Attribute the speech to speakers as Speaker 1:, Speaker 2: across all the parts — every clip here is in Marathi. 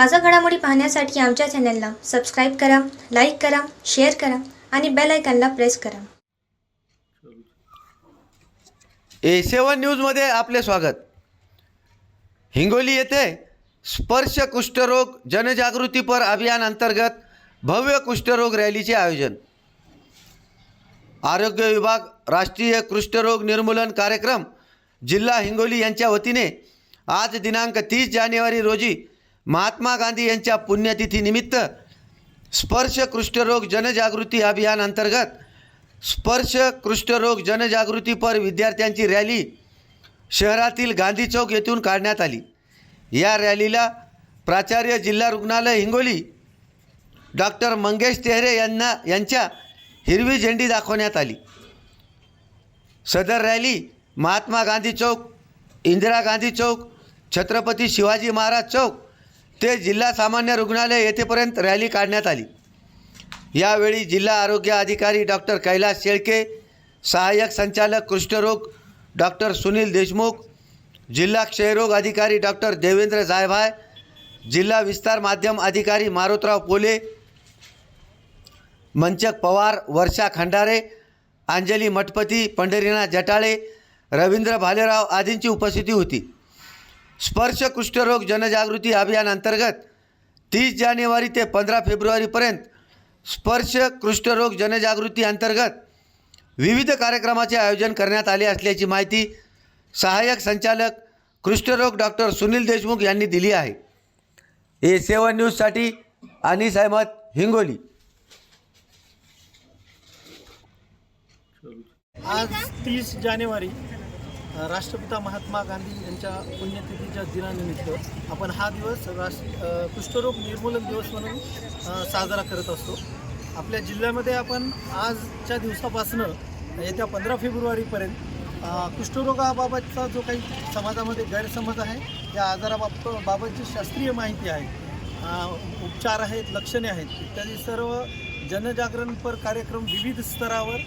Speaker 1: ताजा घडामोडी पाहण्यासाठी आमच्या चॅनलला सबस्क्राईब करा लाईक करा शेअर करा आणि बेल आयकॉनला प्रेस करा.
Speaker 2: ए सेवन न्यूजमध्ये आपले स्वागत. हिंगोली येथे स्पर्श कुष्ठरोग जनजागृतीपर अभियान अंतर्गत भव्य कुष्ठरोग रॅलीचे आयोजन. आरोग्य विभाग राष्ट्रीय कुष्ठरोग निर्मूलन कार्यक्रम जिल्हा हिंगोली यांच्या वतीने आज दिनांक तीस जानेवारी रोजी महात्मा गांधी यांच्या पुण्यतिथीनिमित्त स्पर्श कुष्ठरोग जनजागृती अभियान अंतर्गत स्पर्श कुष्ठरोग जनजागृतीपर विद्यार्थ्यांची रॅली शहरातील गांधी चौक येथून काढण्यात आली. या रॅलीला प्राचार्य जिल्हा रुग्णालय हिंगोली डॉक्टर मंगेश तेहरे यांना यांच्या हिरवी झेंडी दाखवण्यात आली. सदर रॅली महात्मा गांधी चौक इंदिरा गांधी चौक छत्रपती शिवाजी महाराज चौक ते जिल्हा सामान्य रुग्णालय येथेपर्यंत रॅली काढण्यात आली. यावेळी जिल्हा आरोग्य अधिकारी डॉक्टर कैलास शेळके सहाय्यक संचालक कुष्ठरोग डॉक्टर सुनील देशमुख जिल्हा क्षयरोग अधिकारी डॉक्टर देवेंद्र जायभाय जिल्हा विस्तार माध्यम अधिकारी मारुतराव पोले मंचक पवार वर्षा खंडारे अंजली मठपती पंढरीनाथ जटाळे रवींद्र भालेराव आदींची उपस्थिती होती. स्पर्श कुष्ठरोग जनजागृती अभियान अंतर्गत तीस जानेवारी ते पंधरा फेब्रुवारीपर्यंत स्पर्श कुष्ठरोग जनजागृती अंतर्गत विविध कार्यक्रमाचे आयोजन करण्यात आले असल्याची माहिती सहाय्यक संचालक कुष्ठरोग डॉक्टर सुनील देशमुख यांनी दिली आहे. ए सेवन न्यूजसाठी अनिस अहमद हिंगोली.
Speaker 3: आज तीस जानेवारी राष्ट्रपिता महात्मा गांधी यांच्या पुण्यतिथीच्या दिनानिमित्त आपण हा दिवस राष्ट्र कुष्ठरोग निर्मूलन दिवस म्हणून साजरा करत असतो. आपल्या जिल्ह्यामध्ये आपण आजच्या दिवसापासनं येत्या पंधरा फेब्रुवारीपर्यंत कुष्ठरोगाबाबतचा जो काही समाजामध्ये गैरसमज आहे त्या आजाराबाबत बाबतची शास्त्रीय माहिती आहे. उपचार आहेत लक्षणे आहेत इत्यादी सर्व जनजागरणपर कार्यक्रम विविध स्तरावर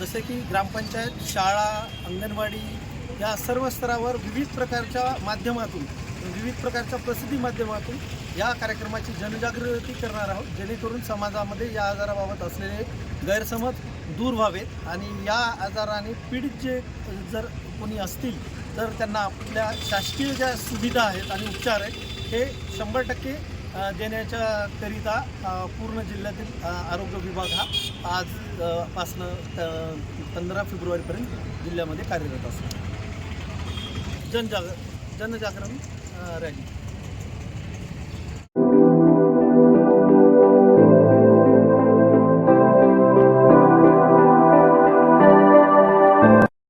Speaker 3: जसे की ग्रामपंचायत शाळा अंगणवाडी या सर्व स्तरावर विविध प्रकारच्या माध्यमातून विविध प्रकारच्या प्रसिद्धी माध्यमातून या कार्यक्रमाची जनजागृती करणार आहोत. जेणेकरून समाजामध्ये या आजाराबाबत असलेले गैरसमज दूर व्हावेत आणि या आजाराने पीडित जे जर कोणी असतील तर त्यांना आपल्या शासकीय ज्या सुविधा आहेत आणि उपचार आहेत हे शंभर टक्के देण्याच्याकरिता देण्याच्या करिता पूर्ण जिल्ह्यातील आरोग्य विभाग हा आज पासनं पंधरा फेब्रुवारीपर्यंत जिल्ह्यामध्ये कार्यरत असतो. जनजाग जनजागरण रॅली.